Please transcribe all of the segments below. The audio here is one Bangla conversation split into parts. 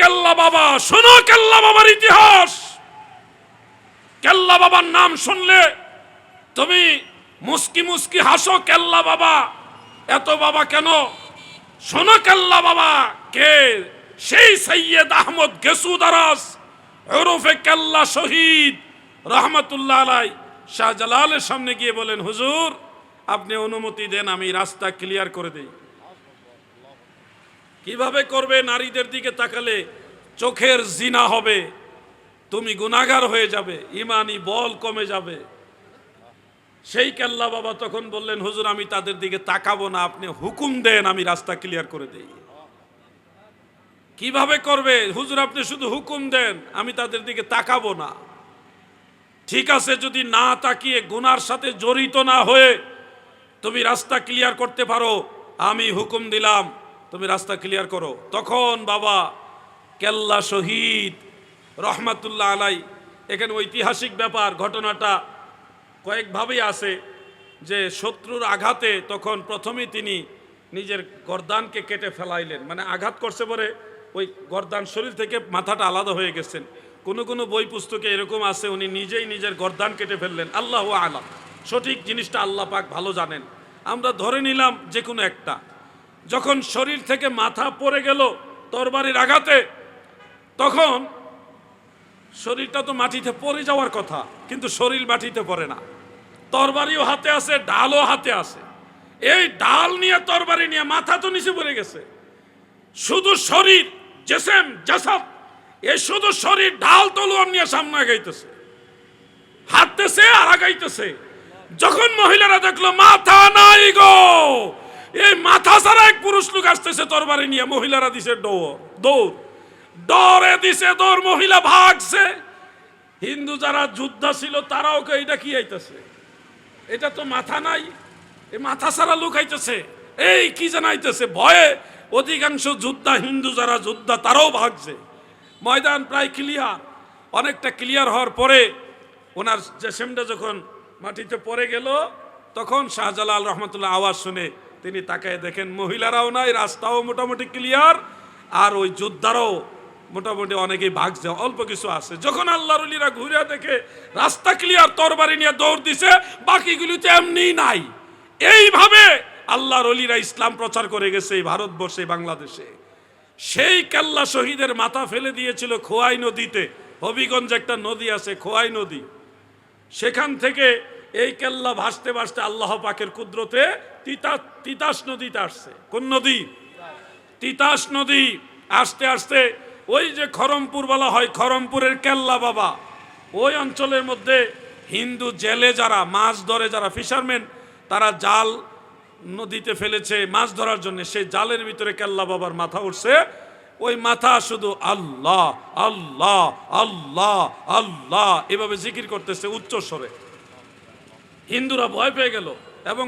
কেল্লা বাবা, শোনো কেল্লা বাবার ইতিহাস। কেল্লা বাবার নাম শুনলে তুমি মুস্কি মুস্কি হাসো, কেল্লা বাবা। এত বাবা কেন? শোনো কেল্লা বাবা, কে? সেই সৈয়দ আহমদ গেসু দারাস ওরফে কেল্লা শহীদ, রহমতুল্লাহ আলাই। শাহজালালের সামনে গিয়ে বলেন, হুজুর, আপনি অনুমতি দেন, আমি রাস্তা ক্লিয়ার করে দেই। কীভাবে করবে নারীদের দিকে তাকালে চোখের জিনা হবে? তুমি গুনাগার হয়ে যাবে, ইমানি বল কমে যাবে। সেই কেল্লা বাবা তখন বললেন, হুজুর, আমি তাদের দিকে তাকাবো না, আপনি হুকুম দেন, আমি রাস্তা ক্লিয়ার করে দেই। কীভাবে করবে? হুজুর, আপনি শুধু হুকুম দেন, আমি তাদের দিকে তাকাবো না। ঠিক আছে, যদি না তাকিয়ে গুনার সাথে জড়িত না হয়ে তুমি রাস্তা ক্লিয়ার করতে পারো, আমি হুকুম দিলাম। তুমি রাস্তা ক্লিয়ার করো। তখন বাবা কেল্লা শহীদ রহমাতুল্লাহ আলাই, এখানে ঐতিহাসিক ব্যাপার, ঘটনাটা কয়েকভাবেই আছে যে শত্রুর আঘাতে তখন প্রথমেই তিনি নিজের গরদানকে কেটে ফেলাইলেন। মানে আঘাত করছে পরে ওই গর্দান শরীর থেকে মাথাটা আলাদা হয়ে গেছেন। কোনো কোনো বই পুস্তকে এরকম আছে, উনি নিজেই নিজের গর্দান কেটে ফেললেন। আল্লাহ আলাম। সঠিক জিনিসটা আল্লাহ পাক ভালো জানেন। আমরা ধরে নিলাম যে কোনো একটা। যখন শরীর থেকে মাথা পড়ে গেল তরবারির আঘাতে, তখন শরীরটা তো মাটিতে পড়ে যাওয়ার কথা, কিন্তু শরীর মাটিতে পড়ে না। তরবারিও হাতে আছে, ডালও হাতে আছে। এই ডাল নিয়ে, তরবারি নিয়ে মাথা তো নিচে পড়ে গেছে। শুধু শরীর, জেসেম জাসাব এই শুধু শরীর ঢাল তলোয়ার নিয়ে সামনে আগাইতেছে। হাঁটতেছে আর আগাইতেছে। যখন মহিলারা দেখল, মাথা নাই গো! এই মাথা ছাড়া এক পুরুষ লোক আসতেছে তরবারি নিয়ে, মহিলারা দিছে দৌড় দৌড়। ডরে দিছে দৌড়, মহিলা ভাগছে। হিন্দু যারা যোদ্ধা ছিল, তারাও কে এটা কি আইতেছে? এটা তো মাথা নাই। এ মাথা ছাড়া লোক আইতেছে। এই কি জানাইতেছে ভয়ে অধিকাংশ যোদ্ধা, হিন্দু যারা যোদ্ধা, তারাও ভাগছে। ময়দান প্রায় ক্লিয়ার অনেকটা ক্লিয়ার হওয়ার পরে ওনার জেসেমটা যখন মাটিতে পড়ে গেল, তখন শাহজালাল রহমতুল্লাহ আওয়াজ শুনে তিনি তাকায় দেখেন মহিলারাও নাই, রাস্তাও মোটামুটি ক্লিয়ার আর ওই যোদ্ধারাও মোটামুটি অনেকেই ভাগছে অল্প কিছু আছে। যখন আল্লাহর উলিরা ঘুরে দেখে রাস্তা ক্লিয়ার তরবারি নিয়ে দৌড় দিছে, বাকিগুলি তো এমনি নাই। এইভাবে আল্লাহর অলিরা ইসলাম প্রচার করে গেছে এই ভারতবর্ষে বাংলাদেশে। সেই কেল্লা শহীদের মাথা ফেলে দিয়েছিল খোয়াই নদীতে। হবিগঞ্জ একটা নদী আছে, খোয়াই নদী। সেখান থেকে এই কেল্লা ভাসতে ভাসতে আল্লাহ পাকের কুদরতে তিতা তিতাস নদীতে আসছে। কোন নদী? তিতাস নদী। আসতে আসতে ওই যে খরমপুর বলা হয় খরমপুরের কেল্লা বাবা, ওই অঞ্চলের মধ্যে হিন্দু জেলে যারা, মাছ ধরে যারা ফিশারম্যান তারা জাল নদীতে ফেলেছে মাছ ধরার জন্য। সেই জালের ভিতরে কেল্লা বাবার মাথা উঠছে। ওই মাথা শুধু আল্লাহ আল্লাহ আল্লাহ আল্লাহ, এভাবে জিকির করতেছে উচ্চ স্বরে হিন্দুরা ভয় পেয়ে গেল এবং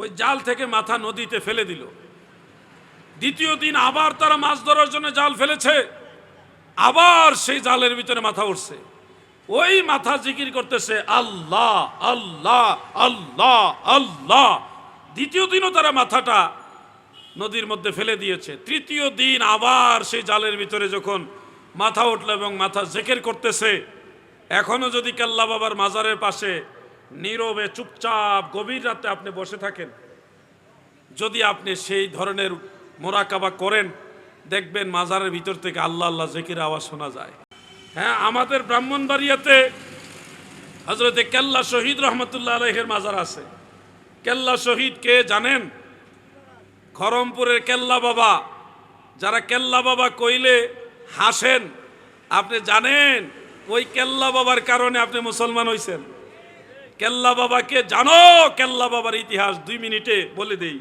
ওই জাল থেকে মাথা নদীতে ফেলে দিল। দ্বিতীয় দিন আবার তারা মাছ ধরার জন্য জাল ফেলেছে। আবার সেই জালের ভিতরে মাথা উঠছে। ওই মাথা জিকির করতেছে, আল্লাহ আল্লাহ আল্লাহ আল্লাহ। দ্বিতীয় দিনও তারা মাথাটা নদীর মধ্যে ফেলে দিয়েছে। তৃতীয় দিন আবার সেই জালের ভিতরে যখন মাথা উঠল এবং মাথা জেকের করতেছে, এখনও যদি কাল্লা বাবার মাজারের পাশে নীরবে চুপচাপ গভীর রাতে আপনি বসে থাকেন। যদি আপনি সেই ধরনের মোরাকাবা করেন, দেখবেন মাজারের ভিতর থেকে আল্লাহ আল্লাহ জেকির আওয়াজ শোনা যায়। হ্যাঁ আমাদের ব্রাহ্মণবাড়িয়াতে হজরতে কেল্লা শহীদ রহমতুল্লাহ আলহের মাজার আছে। কেল্লা শহীদ কে জানেন? খরমপুরের কেল্লা বাবা। যারা কেল্লা বাবা কইলে হাসেন, আপনি জানেন ওই কেল্লা বাবার কারণে আপনি মুসলমান হইছেন। কেল্লা বাবাকে জানো, কেল্লা বাবার ইতিহাস দুই মিনিটে বলে দেই।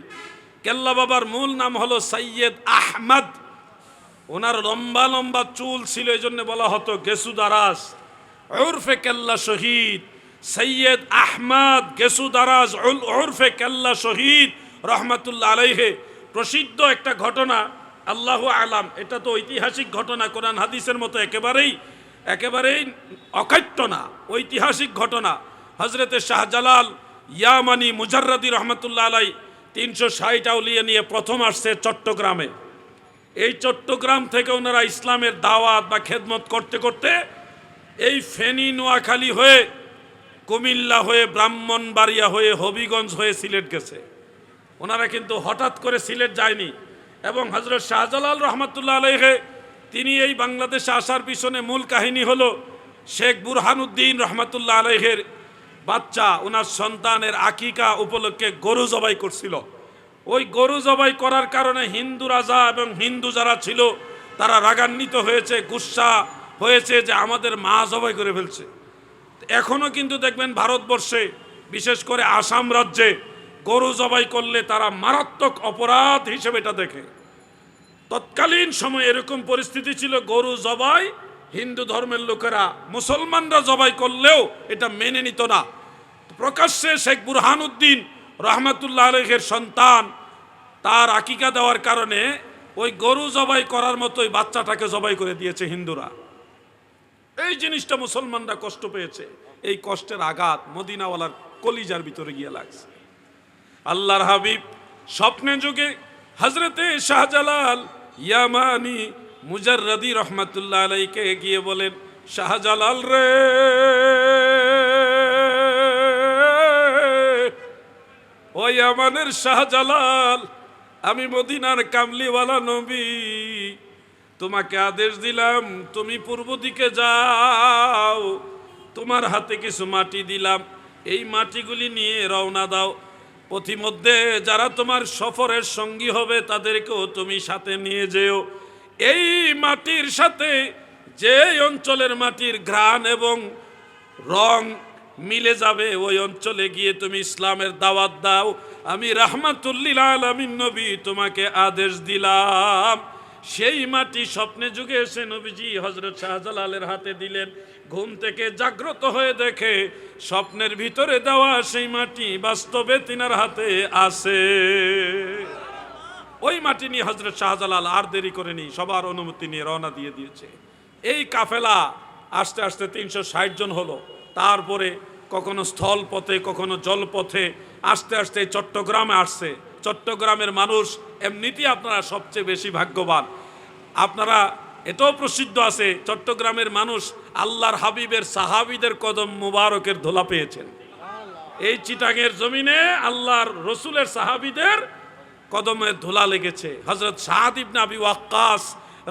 কেল্লা বাবার মূল নাম হলো সৈয়দ আহমদ। ওনার লম্বা লম্বা চুল ছিল এই জন্য বলা হতো গেসুদারাস ওরফে কেল্লা শহীদ সৈয়দ আহমদ গেসুদারাজ ওরফে কেল্লা শহীদ রহমতুল্লাহ আলাইহে। প্রসিদ্ধ একটা ঘটনা, আল্লাহ আলাম, এটা তো ঐতিহাসিক ঘটনা, কোরআন হাদিসের মতো একেবারেই একেবারেই অকাট্য না, ঐতিহাসিক ঘটনা। হজরতে শাহজালাল ইয়ামানি মুজাররাদি রহমতুল্লাহ আলাই তিনশো ষাট আউলিয়া নিয়ে প্রথম আসছে চট্টগ্রামে। এই চট্টগ্রাম থেকে ওনারা ইসলামের দাওয়াত বা খেদমত করতে করতে এই ফেনী নোয়াখালী হয়ে কুমিল্লা হয়ে ব্রাহ্মণবাড়িয়া হয়ে হবিগঞ্জ হয়ে সিলেট গেছে। ওনারা কিন্তু হঠাৎ করে সিলেট যায়নি এবং হজরত শাহজালাল রহমতুল্লাহ আলহে তিনি এই বাংলাদেশে আসার পিছনে মূল কাহিনী হলো শেখ বুরহানুদ্দিন রহমতুল্লাহ আলহের বাচ্চা ওনার সন্তানের আকিকা উপলক্ষে গরু জবাই করছিল। ওই গরু জবাই করার কারণে হিন্দু রাজা এবং হিন্দু যারা ছিল, তারা রাগান্বিত হয়েছে, গুসা হয়েছে যে আমাদের মা জবাই করে ফেলছে। এখনও কিন্তু দেখবেন ভারতবর্ষে, বিশেষ করে আসাম রাজ্যে, গরু জবাই করলে তারা মারাত্মক অপরাধ হিসেবে এটা দেখে। তৎকালীন সময় এরকম পরিস্থিতি ছিল, গরু জবাই হিন্দু ধর্মের লোকেরা মুসলমানরা জবাই করলেও এটা মেনে নিত না। প্রকাশ্যে শেখ বুরহানুদ্দিন রহমতুল্লাহ আলহের সন্তান তার আকিকা দেওয়ার কারণে ওই গরু জবাই করার মতোই বাচ্চাটাকে জবাই করে দিয়েছে হিন্দুরা। এই জিনিসটা মুসলমানরা কষ্ট পেয়েছে। এই কষ্টের আঘাত মদিনাওয়ালার কলিজার ভিতরে গিয়ে লাগছে। আল্লাহর হাবিব স্বপ্নে যুগে হজরতে শাহজালাল ইয়ামানি মুজাররদি রহমাতুল্লাহ আলাইকে গিয়ে বলেন শাহজালাল রে ওই ইয়ামানের শাহজালাল, আমি মদিনার কামলিওয়ালা নবী, তোমাকে আদেশ দিলাম, তুমি পূর্ব দিকে যাও, তোমার হাতে কিছু মাটি দিলাম, এই মাটিগুলি নিয়ে রওনা দাও। পথিমধ্যে যারা তোমার সফরের সঙ্গী হবে, তাদেরকেও তুমি সাথে নিয়ে যেও। এই মাটির সাথে যে অঞ্চলের মাটির ঘ্রাণ এবং রং মিলে যাবে, ওই অঞ্চলে গিয়ে তুমি ইসলামের দাওয়াত দাও। আমি রাহমাতুল্লিল নবী, তোমাকে আদেশ দিলাম। সেই মাটি স্বপ্নে যুগে এসে নবীজি হজরত শাহজালালের হাতে দিলেন। ঘুম থেকে জাগ্রত হয়ে দেখে স্বপ্নের ভিতরে দেওয়া সেই মাটি বাস্তবে তিনার হাতে আসে ওই মাটি নিয়ে হজরত শাহজালাল আর দেরি করেনি, সবার অনুমতি নিয়ে রওনা দিয়ে দিয়েছে। এই কাফেলা আস্তে আস্তে তিনশো ষাট জন হলো। তারপরে কখনো স্থল পথে কখনো জলপথে, আস্তে আস্তে চট্টগ্রামে আসছে। চট্টগ্রামের মানুষ এমনিতেই আপনারা সবচেয়ে বেশি ভাগ্যবান। আপনারা এটাও প্রসিদ্ধ আছে, চট্টগ্রামের মানুষ আল্লাহর হাবিবের সাহাবিদের কদম মুবারকের ধোলা পেয়েছেন। এই চিটাগের জমিনে আল্লাহর রসুলের সাহাবিদের কদমের ধুলা লেগেছে। হজরত শাহাদ ইবনে আবি ওয়াক্কাস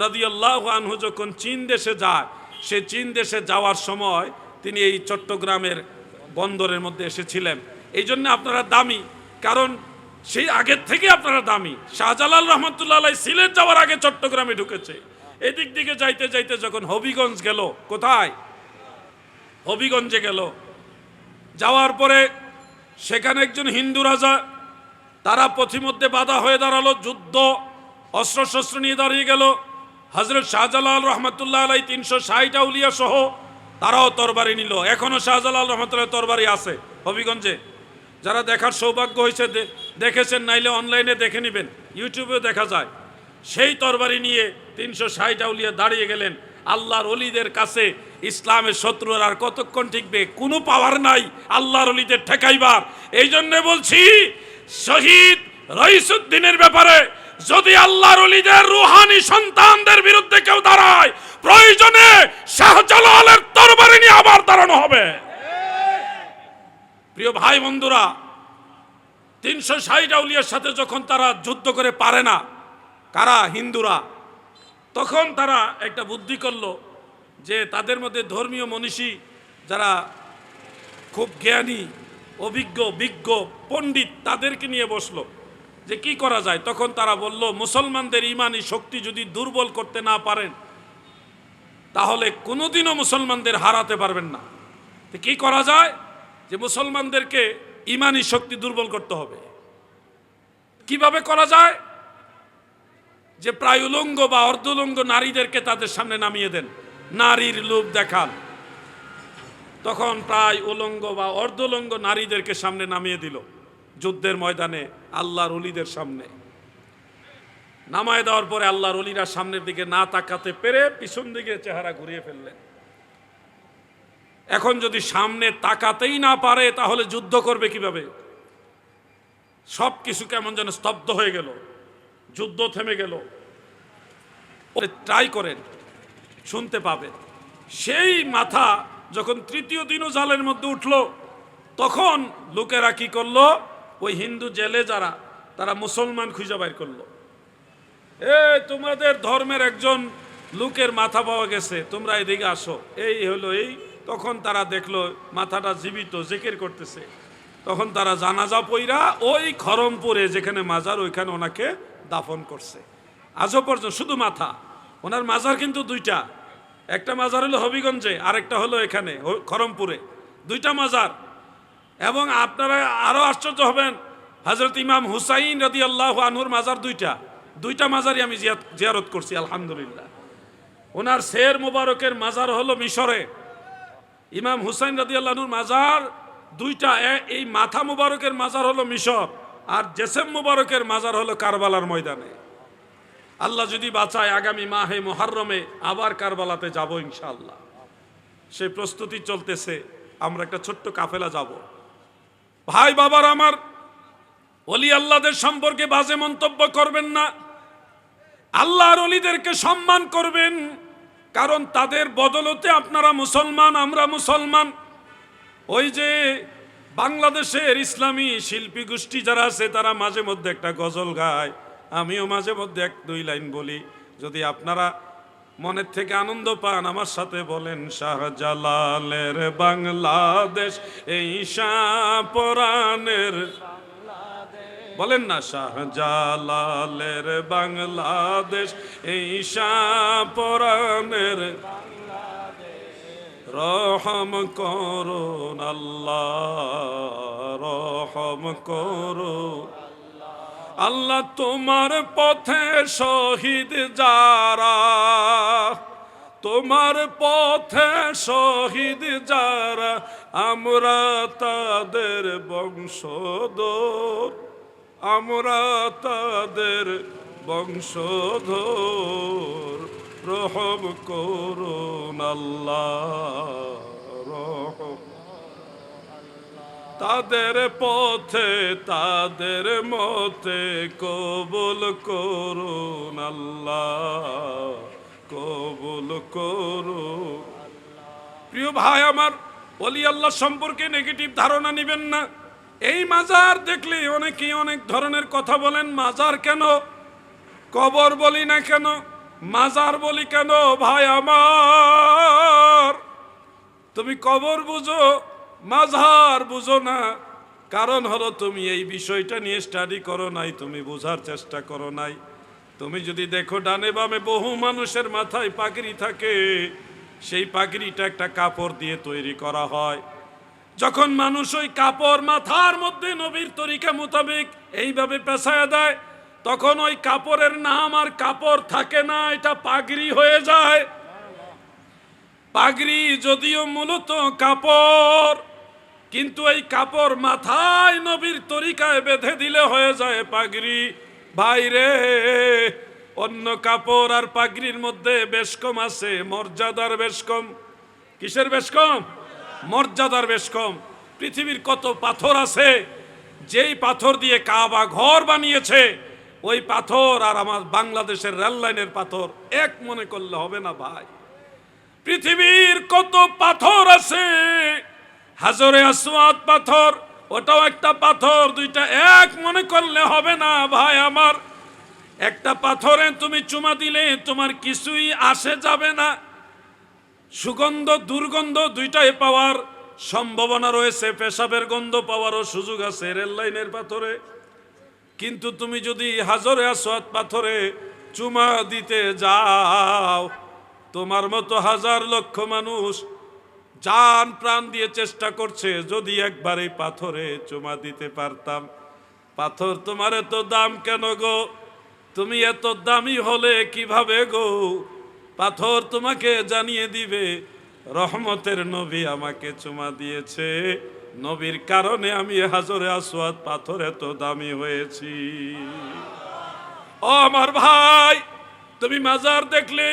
রাদিয়াল্লাহু আনহু যখন চীন দেশে যায়, সে চীন দেশে যাওয়ার সময় তিনি এই চট্টগ্রামের বন্দরের মধ্যে এসেছিলেন। এই জন্য আপনারা দামি, কারণ সেই আগের থেকে আপনারা দামি। শাহজালাল রহমতুল্লাহ সিলেট যাওয়ার আগে চট্টগ্রামে ঢুকেছে। এদিক দিকে যাইতে যাইতে যখন হবিগঞ্জ গেল, কোথায়? হবিগঞ্জে গেল। যাওয়ার পরে সেখানে একজন হিন্দু রাজা তারা পথিমধ্যে বাধা হয়ে দাঁড়াল, যুদ্ধ অস্ত্রশস্ত্র নিয়ে দাঁড়িয়ে গেল। হজরত শাহজালাল রহমতুল্লাহ আলাই তিনশো ষাট আউলিয়া সহ তারাও তরবারি নিল। এখনও শাহজালাল রহমতুল্লাহ তরবারি আছে হবিগঞ্জে। যারা দেখার সৌভাগ্য হয়েছে দেখেছেন, নাইলে অনলাইনে দেখে নেবেন, ইউটিউবেও দেখা যায়। সেই তরবারি নিয়ে তিনশো ষাট আউলিয়া দাঁড়িয়ে গেলেন। আল্লাহর অলিদের কাছে ইসলামের শত্রুর আর কতক্ষণ টিকবে? কোনো পাওয়ার নাই আল্লাহর অলিদের ঠেকাইবার। এই জন্য বলছি শহীদ রইসুদ্দিনের ব্যাপারে যদি আল্লাহর অলিদের রুহানি সন্তানদের বিরুদ্ধে কেউ দাঁড়ায়, প্রয়োজনে শাহজালালের তরবারি নিয়ে আবার দাঁড়ানো হবে। প্রিয় ভাই বন্ধুরা, তিনশো ষাট আউলিয়ার সাথে যখন তারা যুদ্ধ করে পারে না, কারা? হিন্দুরা। তখন তারা একটা বুদ্ধি করল যে তাদের মধ্যে ধর্মীয় মনীষী যারা খুব জ্ঞানী অভিজ্ঞ, বিজ্ঞ পণ্ডিত তাদেরকে নিয়ে বসল। যে কি করা যায়? তখন তারা বলল, মুসলমানদের ইমানি শক্তি যদি দুর্বল করতে না পারেন, তাহলে কোনোদিনও মুসলমানদের হারাতে পারবেন না। তো কি করা যায়? যে মুসলমানদেরকে ইমানি শক্তি দুর্বল করতে হবে। কীভাবে করা যায়? যে প্রায় উলঙ্গ বা অর্ধলঙ্গ নারীদেরকে তাদের সামনে নামিয়ে দেন। নারীর লোভ দেখান। তখন প্রায় উলঙ্গ বা অর্ধলঙ্গ নারীদেরকে সামনে নামিয়ে দিল। যুদ্ধের ময়দানে আল্লাহর অলিদের সামনে। নামায় দেওয়ার পরে আল্লাহর অলিরা সামনের দিকে না তাকাতে পেরে পিছন দিকে চেহারা ঘুরিয়ে ফেললেন। এখন যদি সামনে তাকাতেই না পারে, তাহলে যুদ্ধ করবে কীভাবে? সব কিছু কেমন যেন স্তব্ধ হয়ে গেল। যুদ্ধ থেমে গেল। ট্রাই করেন, শুনতে পাবে সেই মাথা যখন তৃতীয় দিনও জালের মধ্যে উঠল, তখন লোকেরা কি করল? ওই হিন্দু জেলে যারা, তারা মুসলমান খুঁজে বাইর করল। এ তোমাদের ধর্মের একজন লোকের মাথা পাওয়া গেছে, তোমরা এদিকে আসো। এই হলো এই। তখন তারা দেখল মাথাটা জীবিত, জেকের করতেছে। তখন তারা জানাজা পইরা ওই খরমপুরে যেখানে মাজার, ওইখানে ওনাকে দাফন করছে। আজও পর্যন্ত শুধু মাথা, ওনার মাজার কিন্তু দুইটা। একটা মাজার হলো হবিগঞ্জে, আরেকটা হলো এখানে খরমপুরে দুইটা মাজার। এবং আপনারা আরও আশ্চর্য হবেন হজরত ইমাম হুসাইন রদি আল্লাহ আনহুর মাজার দুইটা। দুইটা মাজারই আমি জিয়াত- জিয়ারত করছি, আলহামদুলিল্লাহ। ওনার শের মোবারকের মাজার হলো মিশরে। ইমাম হুসাইন রদি আল্লাহনুর মাজার দুইটা এই মাথা মুবারকের মাজার হলো মিশর, আর জেসেম মুবারকের মাজার হলো কারবালার ময়দানে। আল্লাহ যদি বাঁচায় আগামী মাহে মোহাররমে আবার কারবালাতে যাব ইনশাল্লাহ সেই প্রস্তুতি চলতেছে, আমরা একটা ছোট্ট কাফেলা যাব। ভাই বাবার আমার অলি আল্লাহদের সম্পর্কে বাজে মন্তব্য করবেন না। আল্লাহর অলিদেরকে সম্মান করবেন, কারণ তাদের বদলতে আপনারা মুসলমান, আমরা মুসলমান। ওই যে বাংলাদেশের ইসলামী শিল্পী গোষ্ঠী যারা আছে, তারা মাঝে মধ্যে একটা গজল গায়। আমিও মাঝে মধ্যে এক দুই লাইন বলি, যদি আপনারা মনের থেকে আনন্দ পান, আমার সাথে বলেন, শাহজালালের বাংলাদেশ, এই শাহপরাণের বলেন না, শাহজালালের বাংলাদেশ, এই শাহপরাণের রহম করুন আল্লাহ, রহম করুন। আল্লাহ তোমার পথে শহীদ যারা, তোমার পথে শহীদ যারা, আমরা তাদের বংশধর, আমরা তাদের বংশধর। রহম করুন আল্লাহ রহম তাদের পথে, তাদের মতে কবুল করুন আল্লাহ, কবুল করুন। প্রিয় ভাই আমার অলি আল্লাহ সম্পর্কে নেগেটিভ ধারণা নেবেন না। এই মাজার দেখলে অনেকেই অনেক ধরনের কথা বলেন, মাজার কেন? কবর বলি না কেন? মাজার বলি কেন, ভাই আমার? তুমি কবর বুঝো মাঝার বুঝো না। কারণ হলো তুমি এই বিষয়টা নিয়ে স্টাডি করো নাই, তুমি বোঝার চেষ্টা করো নাই। তুমি যদি দেখো ডানে বামে বহু মানুষের মাথায় পাগড়ি থাকে, সেই পাগড়িটা একটা কাপড় দিয়ে তৈরি করা হয়। যখন মানুষ ওই কাপড় মাথার মধ্যে নবীর তরিকা মোতাবেক এইভাবে পেশায় দেয়, তখন ওই কাপড়ের নাম আর কাপড় থাকে না, এটা পাগড়ি হয়ে যায়। পাগড়ি যদিও মূলত কাপড় কিন্তু এই কাপড় মাথায় নবীর তরিকায় বেঁধে দিলে হয়ে যায় পাগড়ি। ভাইরে অন্য কাপড় আর পাগড়ির মধ্যে বেশ কম আছে, মর্যাদার বেশ কম। কিসের বেশ কম? মর্যাদার বেশ কম। পৃথিবীর কত পাথর আছে, যেই পাথর দিয়ে কাবা ঘর বানিয়েছে, ওই পাথর আর আমার বাংলাদেশের রেল লাইনের পাথর, এক মনে করলে হবে না ভাই। পৃথিবীর কত পাথর আছে হাজরে আসওয়াদ পাথর, ওটাও একটা পাথর, দুইটা এক, মনে করলে হবে না ভাই আমার। একটা পাথরে তুমি চুমা দিলে তোমার কিছুই আসে যাবে না। সুগন্ধ, দুর্গন্ধ দুইটাই পাওয়ার সম্ভাবনা রয়েছে, পেশাবের গন্ধ পাওয়ারও সুযোগ আছে রেল লাইনের পাথরে। কিন্তু তুমি যদি হাজরে আসওয়াদ পাথরে চুমা দিতে যাও, তোমার মতো হাজার লক্ষ মানুষ জান প্রাণ দিয়ে চেষ্টা করছে, যদি একবার এই পাথরে চুমা দিতে পারতাম। পাথর তোমার এত দাম কেন গো? তুমি এত দামি হলে কীভাবে গো? পাথর তোমাকে জানিয়ে দিবে, রহমতের নবী আমাকে চুমা দিয়েছে। নবীর কারণে আমি হাজরে আসওয়াদ পাথর এত দামি হয়েছি। ও আমার ভাই, তুমি মাজার দেখলে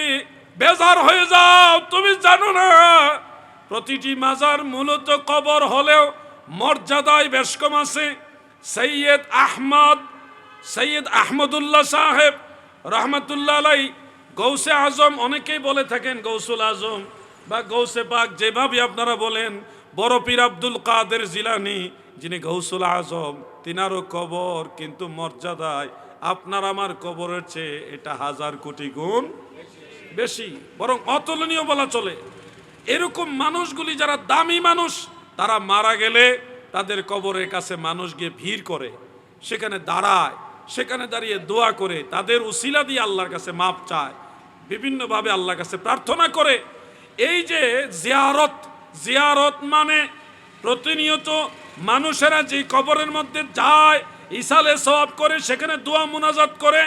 বেজার হয়ে যাও, তুমি জানো না প্রতিটি মাজার মূলত কবর হলেও মর্যাদায় বেশ কম আছে। সৈয়দ আহমদ, সৈয়দ আহমদুল্লাহ সাহেব রহমতুল্লাহ আলাই, গৌসে আজম, অনেকেই বলে থাকেন গৌসুল আজম বা গৌসে পাক, যেভাবে আপনারা বলেন, বড় পীর আব্দুল কাদের জিলানি, যিনি গৌসুল আজম, তিনারও কবর, কিন্তু মর্যাদায় আপনার আমার কবরের চেয়ে এটা হাজার কোটি গুণ বেশি। বরং অতুলনীয় বলা চলে। এরকম মানুষগুলি যারা দামি মানুষ, তারা মারা গেলে তাদের কবরের কাছে মানুষ গিয়ে ভিড় করে, সেখানে দাঁড়ায়, সেখানে দাঁড়িয়ে দোয়া করে, তাদের উসিলা দিয়ে আল্লাহর কাছে মাপ চায়, বিভিন্নভাবে আল্লাহর কাছে প্রার্থনা করে। এই যে জিয়ারত জিয়ারত মানে প্রতিনিয়ত মানুষেরা যে কবরের মধ্যে যায় ইসালে সওয়াব করে, সেখানে দোয়া মুনাজাত করে,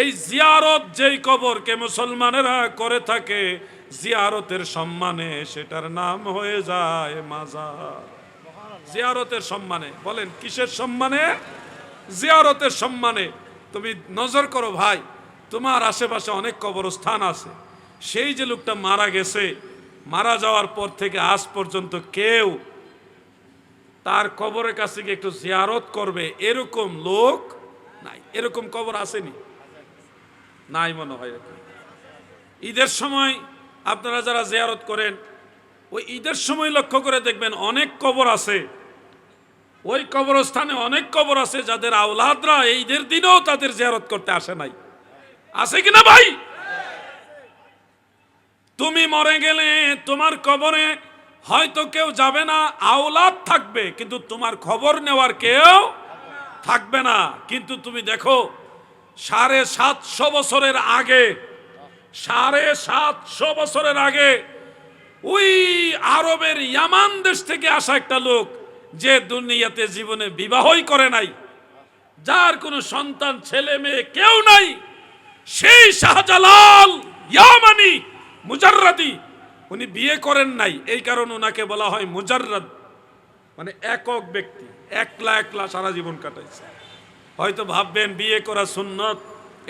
এই জিয়ারত যেই কবরকে মুসলমানেরা করে থাকে জিয়ারতের সম্মানে সেটার নাম হয়ে যায় মাজার। জিয়ারতের সম্মানে, বলেন, কিসের সম্মানে? জিয়ারতের সম্মানে, তুমি নজর করো ভাই, তোমার আশেপাশে অনেক কবরস্থান আছে। সেই যে লোকটা মারা গেছে, মারা যাওয়ার পর থেকে আজ পর্যন্ত কেউ তার কবরের কাছে গিয়ে একটু জিয়ারত করবে এরকম লোক নাই। এরকম কবর আসেনি। নাই মনে হয় ঈদের সময় আপনারা যারা জেয়ারত করেন, ওই ঈদের সময় লক্ষ্য করে দেখবেন অনেক কবর আছে। ওই কবরস্থানে অনেক কবর আছে যাদের আওলাদরা ঈদের দিনেও তাদের জেয়ারত করতে আসে নাই। আছে কিনা ভাই? তুমি মরে গেলে তোমার কবরে হয়তো কেউ যাবে না, আওলাদ থাকবে, কিন্তু তোমার খবর নেওয়ার কেউ থাকবে না। কিন্তু তুমি দেখো, সাড়ে সাতশো বছরের আগে সাড়ে সাতশো বছরের আগে ওই আরবের ইয়ামান দেশ থেকে আসা একটা লোক যে দুনিয়াতে জীবনে বিবাহই করে নাই, যার কোনো সন্তান, ছেলে, মেয়ে কেউ নাই, সেই শাহজালাল ইয়ামানি মুজাররাদি, উনি বিয়ে করেন নাই। এই কারণ ওনাকে বলা হয় মুজাররাদ মানে একক ব্যক্তি, একলা একলা সারা জীবন কাটাইছে। হয়তো ভাববেন, বিয়ে করা সুন্নত,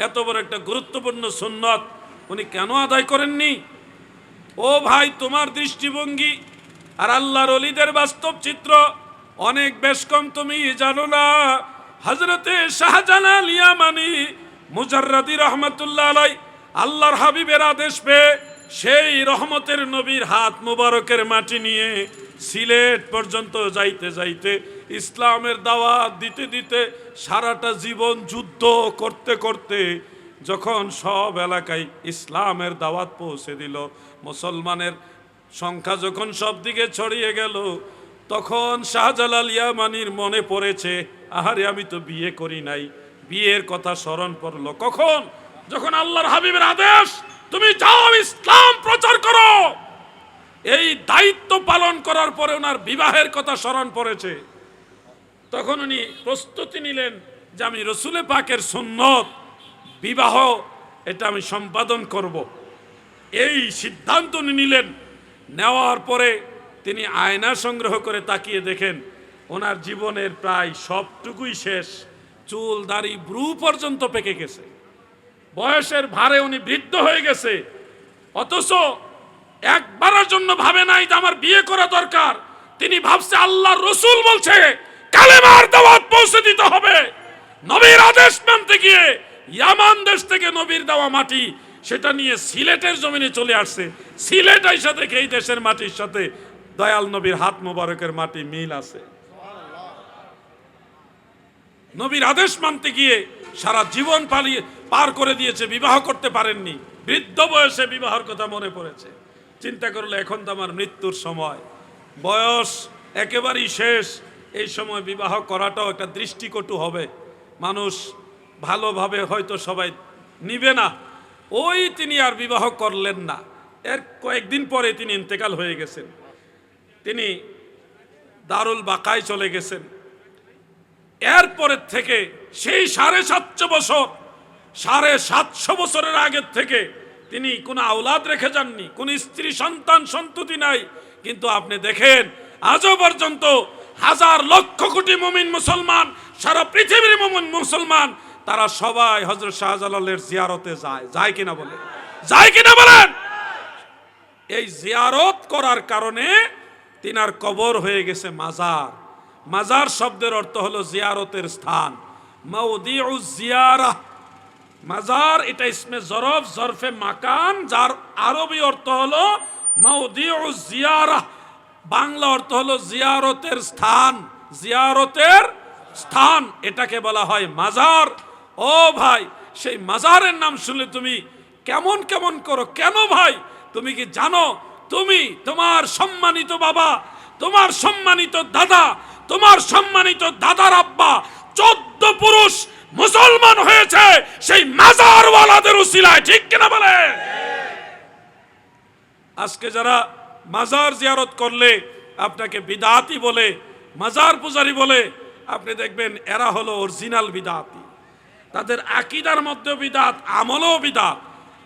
এত বড় একটা গুরুত্বপূর্ণ সুন্নত উনি কেন আদায় করেননি? ও ভাই, তোমার দৃষ্টিভঙ্গি আর আল্লাহর অলিদের বাস্তব চিত্র অনেক বেশ কম তুমি জানো না। হজরতে শাহজালাল ইয়ামানি মুজাররাদি রহমতুল্লাহ আলাই আল্লাহর হাবিবের আদেশ পেয়ে সেই রহমতের নবীর হাত মুবারকের মাটি নিয়ে সিলেট পর্যন্ত যাইতে যাইতে ইসলামের দাওয়াত দিতে দিতে সারাটা জীবন যুদ্ধ করতে করতে যখন সব এলাকায় ইসলামের দাওয়াত পৌঁছে দিল, মুসলমানের সংখ্যা যখন সব দিকে ছড়িয়ে গেল, তখন শাহজালাল ইয়ামানির মনে পড়েছে, আহারে আমি তো বিয়ে করি নাই, বিয়ের কথা স্মরণ পড়ল কখন? যখন আল্লাহর হাবিবের আদেশ, তুমি যাও ইসলাম প্রচার করো। এই দায়িত্ব পালন করার পরে ওনার বিবাহের কথা স্মরণ পড়েছে। তখন উনি প্রস্তুতি নিলেন যে আমি রসুলে পাকের সুন্নত বিবাহ, এটা আমি সম্পাদন করব। এই সিদ্ধান্ত নিলেন। নেওয়ার পরে তিনি আয়না সংগ্রহ করে তাকিয়ে দেখেন, ওনার জীবনের প্রায় সবটুকুই শেষ। চুল, দাড়ি ব্রু পর্যন্ত পেকে গেছে। বয়সের ভারে উনি বৃদ্ধ হয়ে গেছে। অথচ একবারের জন্য ভাবে নাই যে আমার বিয়ে করা দরকার। তিনি ভাবছে আল্লাহ রসুল বলছে, কালেমার দাওয়াত পৌঁছে দিতে হবে। নবীর আদেশ মানতে গিয়ে ইয়ামান দেশ থেকে নবীর দেওয়া মাটি, সেটা নিয়ে সিলেটের জমিনে চলে আসছে। সিলেট আইসা দেখে এই দেশের মাটির সাথে দয়াল নবীর হাত মোবারকের মাটি মিল আছে। নবীর আদেশ মানতে গিয়ে সারা জীবন পালিয়ে, পার করে দিয়েছে, বিবাহ করতে পারেননি। বৃদ্ধ বয়সে বিবাহের কথা মনে পড়েছে। চিন্তা করলে এখন তো আমার মৃত্যুর সময়। বয়স একেবারেই শেষ। এই সময় বিবাহ করাটাও একটা দৃষ্টিকটু হবে। মানুষ ভালোভাবে হয়তো সবাই নিবে না। ওই তিনি আর বিবাহ করলেন না। এর কয়েকদিন পরে তিনি ইন্তেকাল হয়ে গেছেন। তিনি দারুল বাকায় চলে গেছেন। এরপরের থেকে সেই সাড়ে সাতশো বছর, সাড়ে সাতশো বছরের আগের থেকে তিনি কোনো আওলাদ রেখে যাননি, কোন স্ত্রী সন্তান সন্ততি নাই। কিন্তু আপনি দেখেন, আজও পর্যন্ত হাজার লক্ষ কোটি মুমিন মুসলমান, সারা পৃথিবীর মুমিন মুসলমান তারা সবাই হজরত শাহজালালের জিয়ারতে যায়। যায় কিনা বলে যায় কিনা বলেন? এই জিয়ারত করার কারণে তিনার কবর হয়ে গেছে মাজার। মাজার শব্দের অর্থ হলো জিয়ারতের স্থান। মাজার, এটা ইসমে জরফ, জরফে মাকান, যার আরবি অর্থ হলো জিয়ারা। বাংলা অর্থ হলো জিয়ারতের স্থান। জিয়ারতের স্থান, এটাকে বলা হয় মাজার। ও ভাই, সেই মাজারের নাম শুনলে তুমি কেমন কেমন করো? কেন ভাই? তুমি কি জানো? তুমি তোমার সম্মানিত বাবা, তোমার সম্মানিত দাদা, তোমার সম্মানিত দাদার আব্বা, চোদ্দ পুরুষ মুসলমান হয়েছে, সেই মাজারওয়ালাদের উসিলায়, ঠিক কিনা বলে? আজকে যারা মাজার জিয়ারত করলে, আপনাকে বিদাতি বলে, মাজার পূজারি বলে, আপনি দেখবেন এরা হলো অরিজিনাল বিদাতি। তাদের আকিদার মধ্যে বিদাত আমলও বিদাত।